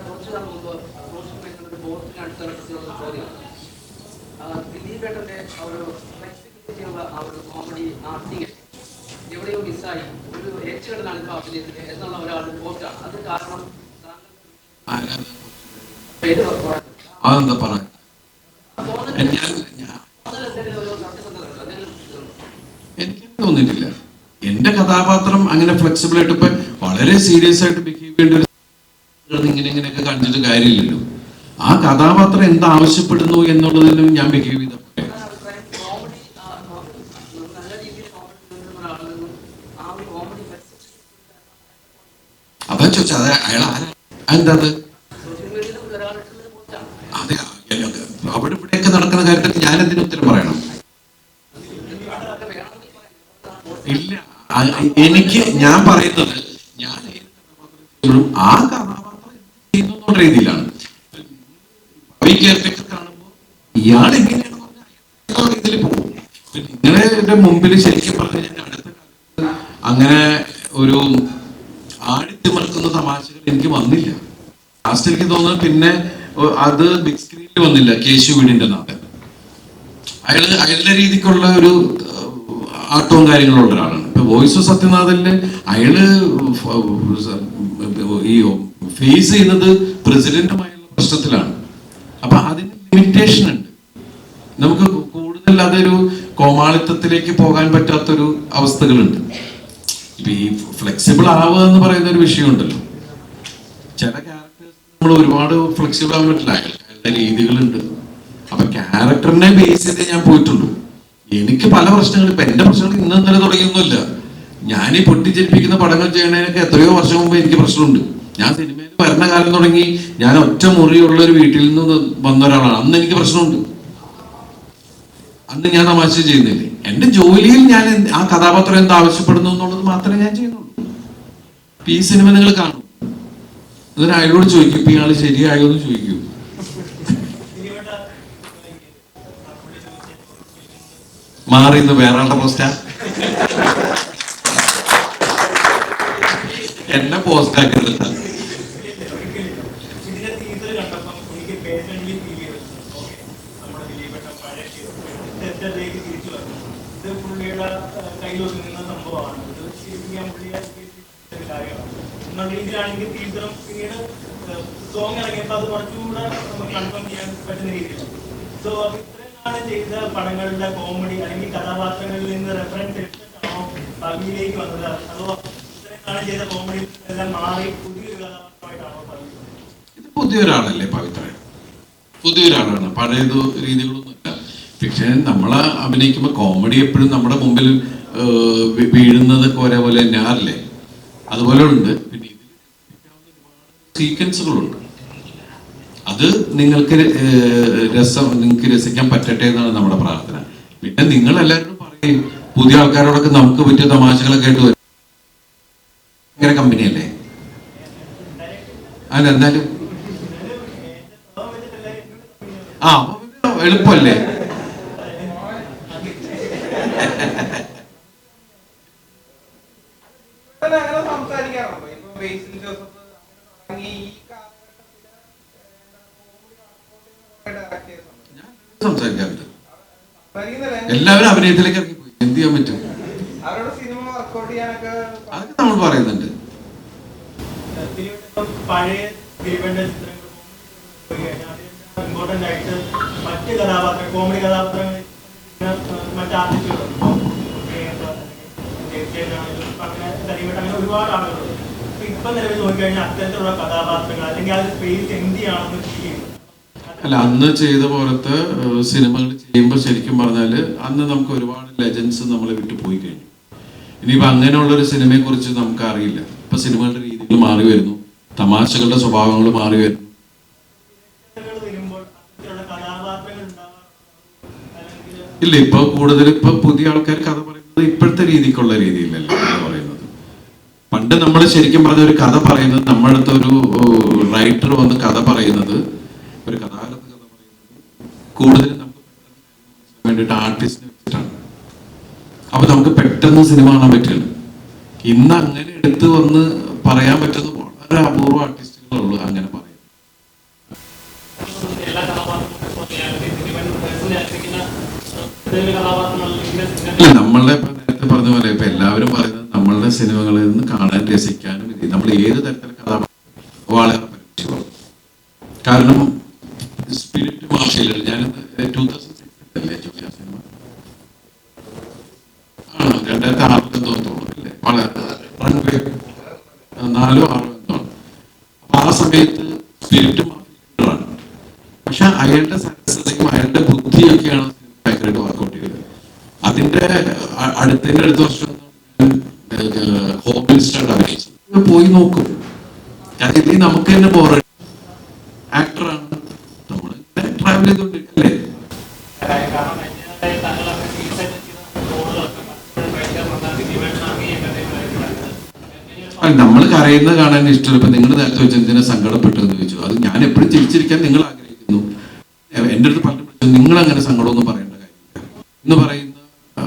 കുറച്ച് നാൾ മുമ്പ് സോഷ്യൽ മീഡിയയിൽ ഒരു പോസ്റ്റ് കാണിച്ച പറ്റിയുള്ള ചോദ്യം ദിലീപ് ഏട്ടന്റെ ആ ഒരു ഫ്ലെക്സിബിലിറ്റിയുള്ള ആ ഒരു കോമഡി ആക്ടിങ് എവിടെയോ മിസ്സായി ഒരു ഏച്ചുകടനാണ് ഇപ്പോൾ അഭിനയത്തിൽ എന്നുള്ള ഒരാളുടെ പോസ്റ്റാണ് അത് കാരണം അതെന്താ പറയാ എനിക്ക് തോന്നിയിട്ടില്ല. എന്റെ കഥാപാത്രം അങ്ങനെ ഫ്ലെക്സിബിൾ ആയിട്ട് ഇപ്പൊ വളരെ സീരിയസ് ആയിട്ട് ബിഹേവ് ചെയ്യേണ്ട ഒരു കാണിച്ചിട്ട് കാര്യമില്ലല്ലോ. ആ കഥാപാത്രം എന്താവശ്യപ്പെടുന്നു എന്നുള്ളതിലും ഞാൻ ബിഹേവ് ചെയ്ത അതാ അത് എന്താ നടക്കുന്ന കാര്യത്തിൽ ഞാൻ എന്തിനു ഉത്തരം പറയണം? ഇല്ല എനിക്ക് ഞാൻ പറയുന്നത് ഞാൻ ആ രീതിയിലാണ്. കാണുമ്പോൾ ഇയാൾ എങ്ങനെയാണ് പോകും. മുമ്പിൽ ശരിക്കും പറഞ്ഞാൽ അടുത്ത അങ്ങനെ ഒരു ആടിത്തിമർക്കുന്ന തമാശകൾ എനിക്ക് വന്നില്ല. ലാസ്റ്റ് എനിക്ക് തോന്നുന്നത് പിന്നെ അത് ബിഗ് സ്ക്രീനിൽ വന്നില്ല കേശു വീടിന്റെ നാട് അയാൾ അയാളുടെ രീതിക്കുള്ള ഒരു ആട്ടവും കാര്യങ്ങളും ഉള്ള ഒരാളാണ്. ഇപ്പൊ വോയിസ് ഓഫ് സത്യനാഥന്റെ അയാൾ ഈ ഫേസ് ചെയ്യുന്നത് പ്രസിഡന്റുമായുള്ള പ്രശ്നത്തിലാണ്. അപ്പൊ അതിന് ലിമിറ്റേഷൻ ഉണ്ട്. നമുക്ക് കൂടുതൽ അതൊരു കോമാളിത്തത്തിലേക്ക് പോകാൻ പറ്റാത്തൊരു അവസ്ഥകളുണ്ട്. ഇപ്പൊ ഈ ഫ്ലെക്സിബിൾ ആവുക എന്ന് പറയുന്ന ഒരു വിഷയമുണ്ടല്ലോ. ചില ക്യാരക്ടേഴ്സ് നമ്മൾ ഒരുപാട് ഫ്ലെക്സിബിൾ ആവാൻ പറ്റില്ല. അയാളുടെ രീതികളുണ്ട്. അപ്പൊ ക്യാരക്ടറിനെ ബേസ് ചെയ്തേ ഞാൻ പോയിട്ടുള്ളൂ. എനിക്ക് പല പ്രശ്നങ്ങളും ഇപ്പൊ എന്റെ പ്രശ്നങ്ങൾ ഇന്ന് ഇന്നലെ തുടങ്ങിയൊന്നുമില്ല. ഞാൻ ഈ പൊട്ടിച്ചെരിപ്പിക്കുന്ന പടങ്ങൾ ചെയ്യണതിനൊക്കെ എത്രയോ വർഷം മുമ്പ് എനിക്ക് പ്രശ്നമുണ്ട്. ഞാൻ സിനിമയിൽ വരുന്ന കാലം തുടങ്ങി ഞാൻ ഒറ്റ മുറിയുള്ള ഒരു വീട്ടിൽ നിന്ന് വന്ന ഒരാളാണ്. അന്ന് എനിക്ക് പ്രശ്നമുണ്ട്. അന്ന് ഞാൻ തമാശ ചെയ്യുന്നില്ലേ. എന്റെ ജോലിയിൽ ഞാൻ ആ കഥാപാത്രം എന്ത് ആവശ്യപ്പെടുന്നു എന്നുള്ളത് മാത്രമേ ഞാൻ ചെയ്യുന്നുള്ളൂ. ഈ സിനിമ നിങ്ങൾ കാണും. എന്നിട്ട് അയാളോട് ചോദിക്കും ഇപ്പൊ ഇയാൾ ശരിയായോ എന്ന് ചോദിക്കും. മാറി ഇന്ന് വേറെ ആളുടെ പോസ്റ്റാ എന്നെ പോസ്റ്റ് ആക്കരുത് ഇതിന്റെ ടീച്ചർ കണ്ടപ്പം എനിക്ക് പേഴ്സണലി ഫീൽ ചെയ്തു ഓക്കെ നമ്മുടെ ദിലീപേട്ട പഴയ തെറ്റിലേക്ക് തിരിച്ചു വന്നു ഇത് പുള്ളിയുടെ കയ്യിൽ ഒതുങ്ങുന്ന സംഭവമാണ്. ഇത് ശരിക്കും പുള്ളിയെ എന്നുള്ള രീതിയിലാണെങ്കിൽ തീവ്രം പിന്നീട് സോങ് ഇറങ്ങിയപ്പോൾ അത് കുറച്ചുകൂടെ നമുക്ക് കൺഫേം ചെയ്യാൻ പറ്റുന്ന രീതിയിലാണ്. സോ അപ്പൊ ഇത്രയും ചെയ്ത പടങ്ങളുടെ കോമഡി അല്ലെങ്കിൽ കഥാപാത്രങ്ങളിൽ നിന്ന് റെഫറൻസ് എടുത്തിട്ടാണോ ഭാവിയിലേക്ക് വന്നത്? അതോ ഇത്രയാണ് ചെയ്ത കോമഡി എല്ലാം മാറി പുതിയൊരു കഥാപാത്രമായിട്ടാണോ ഇത് പുതിയൊരാളല്ലേ പവിത്രൻ പുതിയൊരാളാണ്. പഴയത് രീതികളൊന്നുമില്ല പക്ഷേ നമ്മൾ അഭിനയിക്കുമ്പോൾ കോമഡി എപ്പോഴും നമ്മുടെ മുമ്പിൽ വീഴുന്നതൊക്കെ ഒരേപോലെ തന്നെയാറില്ലേ അതുപോലെ ഉണ്ട്. പിന്നെ സീക്വൻസുകളുണ്ട് അത് നിങ്ങൾക്ക് രസം നിങ്ങൾക്ക് രസിക്കാൻ പറ്റട്ടെ എന്നാണ് നമ്മുടെ പ്രാർത്ഥന. പിന്നെ നിങ്ങൾ എല്ലാവരും പറയും പുതിയ ആൾക്കാരോടൊക്കെ നമുക്ക് പറ്റിയ തമാശകളൊക്കെ ആയിട്ട് വരും. ഭയങ്കര കമ്പനിയല്ലേ അല്ല? എന്നാലും. ആ എളുപ്പമല്ലേ? സംസാരിക്കാറുണ്ട് സംസാരിക്കുന്നില്ല. എല്ലാവരും അഭിനയത്തിലേക്ക് ഇറങ്ങിപ്പോയി എന്ത് ചെയ്യാൻ പറ്റും? അതൊക്കെ നമ്മൾ പറയുന്നുണ്ട്. ഒരുപാട് ആളുകൾ ഇപ്പൊ നിലവിൽ നോക്കിക്കഴിഞ്ഞാൽ അത്തരത്തിലുള്ള കഥാപാത്രങ്ങൾ അല്ലെങ്കിൽ ആ സ്പേസ് എന്തിയാണെന്ന് ചെയ്യുന്നു അല്ല അന്ന് ചെയ്ത പോലത്തെ സിനിമകൾ ചെയ്യുമ്പോൾ ശരിക്കും പറഞ്ഞാൽ അന്ന് നമുക്ക് ഒരുപാട് ലെജൻസ് നമ്മളെ വിട്ടു പോയി കഴിഞ്ഞു. ഇനിയിപ്പോ അങ്ങനെയുള്ള ഒരു സിനിമയെ കുറിച്ച് നമുക്ക് അറിയില്ല ഇപ്പൊ സിനിമകളുടെ രീതികൾ മാറി വരുന്നു. തമാശകളുടെ സ്വഭാവങ്ങൾ മാറി വരുന്നു ഇല്ല ഇപ്പൊ കൂടുതൽ ഇപ്പൊ പുതിയ ആൾക്കാർ കഥ പറയുന്നത് ഇപ്പോഴത്തെ രീതിക്കുള്ള രീതിയിലല്ല പറയുന്നത്. പണ്ട് നമ്മൾ ശരിക്കും പറഞ്ഞ ഒരു കഥ പറയുന്നത് നമ്മളടുത്ത ഒരു റൈറ്റർ വന്ന് കഥ പറയുന്നത് ഒരു കഥാകൃത്ത് കഥ പറയുന്നത് കൂടുതൽ നമുക്ക് വേണ്ടിയിട്ട് ആർട്ടിസ്റ്റിനെ വെച്ചിട്ടാണ്. അപ്പൊ നമുക്ക് പെട്ടെന്ന് സിനിമ കാണാൻ പറ്റില്ല. ഇന്ന് അങ്ങനെ എടുത്തു വന്ന് പറയാൻ പറ്റുന്ന വളരെ അപൂർവ ആർട്ടിസ്റ്റുകളുള്ളൂ അങ്ങനെ പറയും നമ്മളുടെ ഇപ്പൊ നേരത്തെ പറഞ്ഞ പോലെ ഇപ്പൊ എല്ലാവരും പറയുന്നത് നമ്മളുടെ സിനിമകളിൽ നിന്ന് കാണാൻ രസിക്കാനും നമ്മൾ ഏത് തരത്തിലെ കഥാപാത്രം വളരെ കാരണം അയാളുടെ ബുദ്ധിയൊക്കെയാണ് ഭയങ്കരമായിട്ട് വർക്കൗട്ട് ചെയ്തത്. അതിന്റെ അടുത്തതിന്റെ അടുത്ത വർഷം ഹോം മിനിസ്റ്ററുടെ അഭിനയിച്ചു. പോയി നോക്കും. കാരണം ഇതിൽ നമുക്ക് തന്നെ ബോറ ആക്ടറാണ് നമ്മൾ ട്രാവൽ ചെയ്തോണ്ടിരിക്കല്ലേ കാരണം അതിന്റെതായ താങ്കളൊക്കെ സീസൺ ചെയ്ത റോളുകളൊക്കെ പലപ്പോഴും ഭയങ്കര പ്രധാന ദിലീപേട്ടനാണ് ഈ എങ്ങനെയാണ് അല്ല നമ്മൾ കരയുന്നത് കാണാൻ ഇഷ്ടമല്ല. ഇപ്പൊ നിങ്ങൾ നേരത്തെ വെച്ച് എന്തിനാ സങ്കടപ്പെട്ടെന്ന് ചോദിച്ചു. അത് ഞാൻ എപ്പോഴും ചിരിച്ചിരിക്കാൻ നിങ്ങൾ ആഗ്രഹിക്കുന്നു. എന്റെ അടുത്ത് പലരും വിളിച്ചു നിങ്ങൾ അങ്ങനെ സങ്കടമൊന്നും പറയേണ്ട കാര്യമില്ല എന്ന് പറയുന്ന ആ,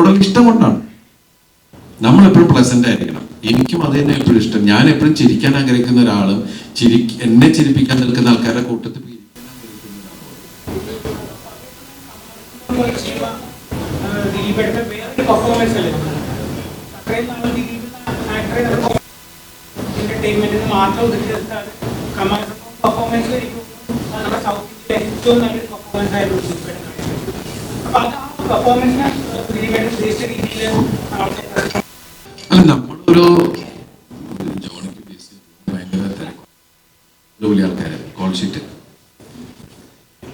നമ്മളോടുള്ള ഇഷ്ടം കൊണ്ടാണ്. നമ്മൾ എപ്പോഴും പ്ലസന്റ് ആയിരിക്കണം. എനിക്കും അത് തന്നെ എപ്പോഴും ഇഷ്ടം. ഞാൻ എപ്പോഴും ചിരിക്കാൻ ആഗ്രഹിക്കുന്ന ഒരാളും ചിരി എന്നെ ചിരിപ്പിക്കാൻ നിൽക്കുന്ന ആൾക്കാരുടെ കൂട്ടത്തിൽ പെർഫോമൻസ് ഏറ്റവും നല്ലൊരു പെർഫോമൻസ് ആയിരുന്നു നമ്മളൊരു ജോണിക്ക് ബേസ് ഭയങ്കര കോൾ ഷീറ്റ്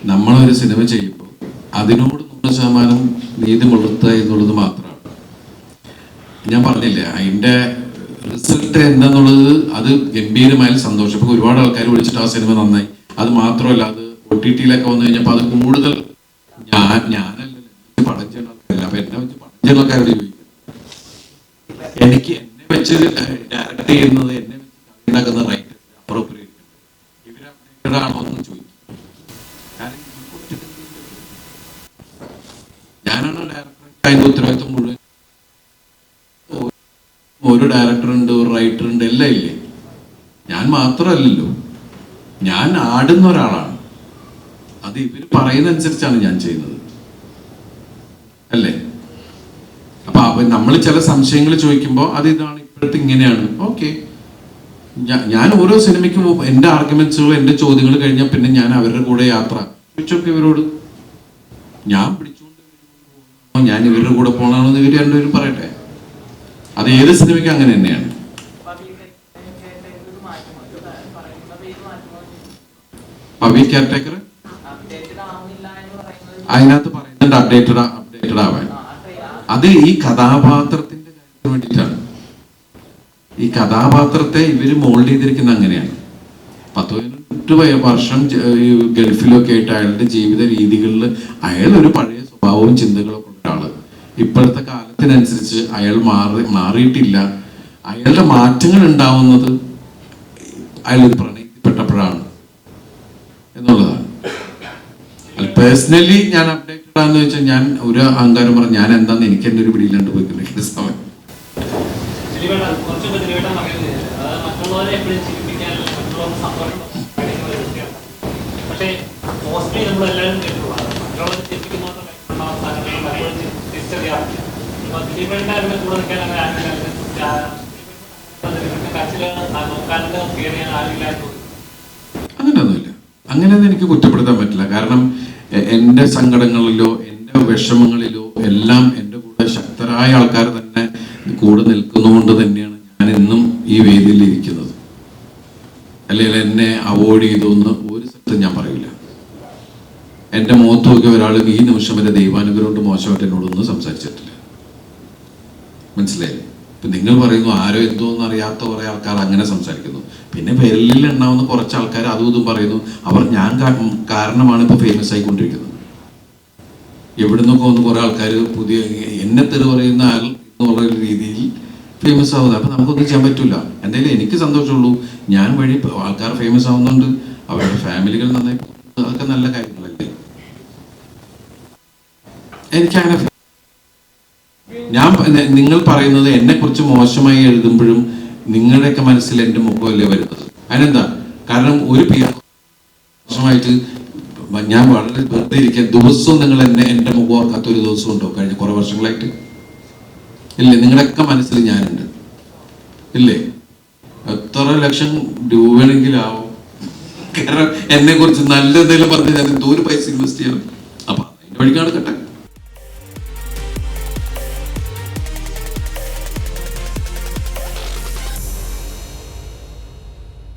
നമ്മളൊരു സിനിമ ചെയ്യുമ്പോൾ അതിനോട് നൂറ് ശതമാനം നീതി പുലർത്തുക എന്നുള്ളത് മാത്രമാണ് ഞാൻ പറഞ്ഞില്ലേ അതിന്റെ റിസൾട്ട് എന്താന്നുള്ളത് അത് ഗംഭീരമായ സന്തോഷം. ഇപ്പൊ ഒരുപാട് ആൾക്കാർ വിളിച്ചിട്ട് ആ സിനിമ നന്നായി. അത് മാത്രമല്ല അത് ഒ ടി ടിയിലൊക്കെ വന്നു കഴിഞ്ഞപ്പോൾ അത് കൂടുതൽ ഞാൻ ഞാനല്ല എനിക്ക് പടം ചെയ്യുന്ന ആൾക്കാരല്ല അപ്പൊ എന്നെ ചെയ്യുന്ന ചോദിക്കും എനിക്ക് എന്നെ വെച്ച് ഡയറക്ട് ചെയ്യുന്നത് എന്നെ ഉണ്ടാക്കുന്ന റൈറ്റ് അപ്രോപ്രിയേറ്റ് ഇവരാണോ എന്ന് ചോദിക്കും. ഞാനാണ് ഡയറക്ടർ അതിന്റെ ഉത്തരവാദിത്വം മുഴുവൻ. ഒരു ഡയറക്ടർ ഉണ്ട് ഒരു റൈറ്റർ ഉണ്ട് എല്ലാം ഇല്ലേ? ഞാൻ മാത്രമല്ലല്ലോ. ഞാൻ ആടുന്ന ഒരാളാണ്. അത് ഇവർ പറയുന്ന അനുസരിച്ചാണ് ഞാൻ ചെയ്യുന്നത്. അല്ലേ? അപ്പൊ നമ്മൾ ചില സംശയങ്ങൾ ചോദിക്കുമ്പോൾ അത് ഇതാണ് ഇപ്പോഴത്തെ ഇങ്ങനെയാണ്. ഓക്കെ ഞാൻ ഓരോ സിനിമയ്ക്കും എന്റെ എന്റെ ആർഗ്യുമെന്റ്സുകൾ എന്റെ ചോദ്യങ്ങൾ കഴിഞ്ഞാൽ പിന്നെ ഞാൻ അവരുടെ കൂടെ യാത്ര. ചോദിച്ചൊക്കെ ഇവരോട്. ഞാൻ പിടിച്ചുകൊണ്ട് ഞാൻ ഇവരുടെ കൂടെ പോകണമെന്ന് ഇവർ രണ്ടുപേരും പറയട്ടെ. അത് ഏത് സിനിമയ്ക്കും അങ്ങനെ തന്നെയാണ്. അതിനകത്ത് പറയുന്നുണ്ട് അപ്ഡേറ്റഡ് അപ്ഡേറ്റഡ് ആവാൻ. അത് ഈ കഥാപാത്രത്തിന്റെ കാര്യത്തിന് വേണ്ടിയിട്ടാണ്. ഈ കഥാപാത്രത്തെ ഇവർ മോൾഡ് ചെയ്തിരിക്കുന്ന അങ്ങനെയാണ്. പത്ത് വർഷം ഗൾഫിലൊക്കെ ആയിട്ട് അയാളുടെ ജീവിത രീതികളിൽ അയാൾ ഒരു പഴയ സ്വഭാവവും ചിന്തകളൊക്കെ ഉള്ള ആൾ. ഇപ്പോഴത്തെ കാലത്തിനനുസരിച്ച് അയാൾ മാറി മാറിയിട്ടില്ല. അയാളുടെ മാറ്റങ്ങൾ ഉണ്ടാവുന്നത് അയാൾ പ്രണയിക്കപ്പെട്ടപ്പോഴാണ് എന്നുള്ളതാണ്. പേഴ്സണലി ഞാൻ അപ്ഡേറ്റഡ് ആണെന്ന് വെച്ചാൽ ഞാൻ ഒരു അഹങ്കാരം പറഞ്ഞു ഞാൻ എന്താന്ന് എനിക്ക് എന്റെ ഒരു പിടിയിലാണ്ട് അങ്ങനെയൊന്നും ഇല്ല അങ്ങനെയൊന്നും എനിക്ക് കുറ്റപ്പെടുത്താൻ പറ്റില്ല. കാരണം എ- എന്റെ സങ്കടങ്ങളിലോ എന്റെ വിഷമങ്ങളിലോ എല്ലാം എന്റെ കൂടെ ശക്തരായ ആൾക്കാർ തന്നെ കൂടെ നിൽക്കുന്നതുകൊണ്ട് തന്നെയാണ് ഞാൻ ഇന്നും ഈ വേദിയിൽ ഇരിക്കുന്നത്. അല്ലെങ്കിൽ എന്നെ അവോയ്ഡ് ചെയ്തു എന്ന് ഒരു സ്ഥലത്തും ഞാൻ പറയില്ല. എന്റെ മുഖത്ത് നോക്കിയ ഒരാൾ ഈ നിമിഷം വരെ ദൈവാനുഗ്രഹം കൊണ്ട് മോശമായിട്ട് എന്നോടൊന്നും സംസാരിച്ചിട്ടില്ല. മനസ്സിലായില്ലേ? നിങ്ങൾ പറയുന്നു ആരോ എന്തോ എന്ന് അറിയാത്ത കുറെ ആൾക്കാർ അങ്ങനെ സംസാരിക്കുന്നു. പിന്നെ വിരലിൽ ഉണ്ടാവുന്ന കുറച്ച് ആൾക്കാർ അതും ഇതും പറയുന്നു. അവർ ഞാൻ കാരണമാണ് ഇപ്പൊ ഫേമസ് ആയിക്കൊണ്ടിരിക്കുന്നത്. എവിടുന്നൊക്കെ വന്ന് കുറെ ആൾക്കാർ പുതിയ എന്നെ തെറി പറയുന്ന ആൾ എന്നുള്ള രീതിയിൽ ഫേമസ് ആവുന്നത് അപ്പൊ നമുക്കൊന്നും ചെയ്യാൻ പറ്റില്ല എന്തായാലും എനിക്ക് സന്തോഷമുള്ളൂ. ഞാൻ വഴി ആൾക്കാർ ഫേമസ് ആവുന്നുണ്ട്. അവരുടെ ഫാമിലികൾ നന്നായി. അതൊക്കെ നല്ല കാര്യങ്ങളല്ലേ? എനിക്കങ്ങനെ ഞാൻ നിങ്ങൾ പറയുന്നത് എന്നെ കുറിച്ച് മോശമായി എഴുതുമ്പോഴും നിങ്ങളുടെയൊക്കെ മനസ്സിൽ എന്റെ മുഖമല്ലേ വരുന്നത്? അതിനെന്താ? കാരണം ഒരു പി മോശമായിട്ട് ഞാൻ വളരെ വെറുതെ ഇരിക്കാൻ ദിവസവും നിങ്ങൾ എന്നെ എന്റെ മുഖം ഓർക്കാത്ത ഒരു ദിവസം ഉണ്ടോ? കഴിഞ്ഞ കുറെ വർഷങ്ങളായിട്ട്? ഇല്ലേ? നിങ്ങളുടെയൊക്കെ മനസ്സിൽ ഞാനുണ്ട്. ഇല്ലേ? എത്ര ലക്ഷം രൂപയാണെങ്കിലാവും? കാരണം എന്നെ കുറിച്ച് നല്ല എന്തെങ്കിലും പറഞ്ഞ് ഞാൻ എന്തോ ഒരു പൈസ ഇൻവെസ്റ്റ് ചെയ്യണം അപ്പൊ അതിന്റെ വഴിക്കാണ് കട്ടെ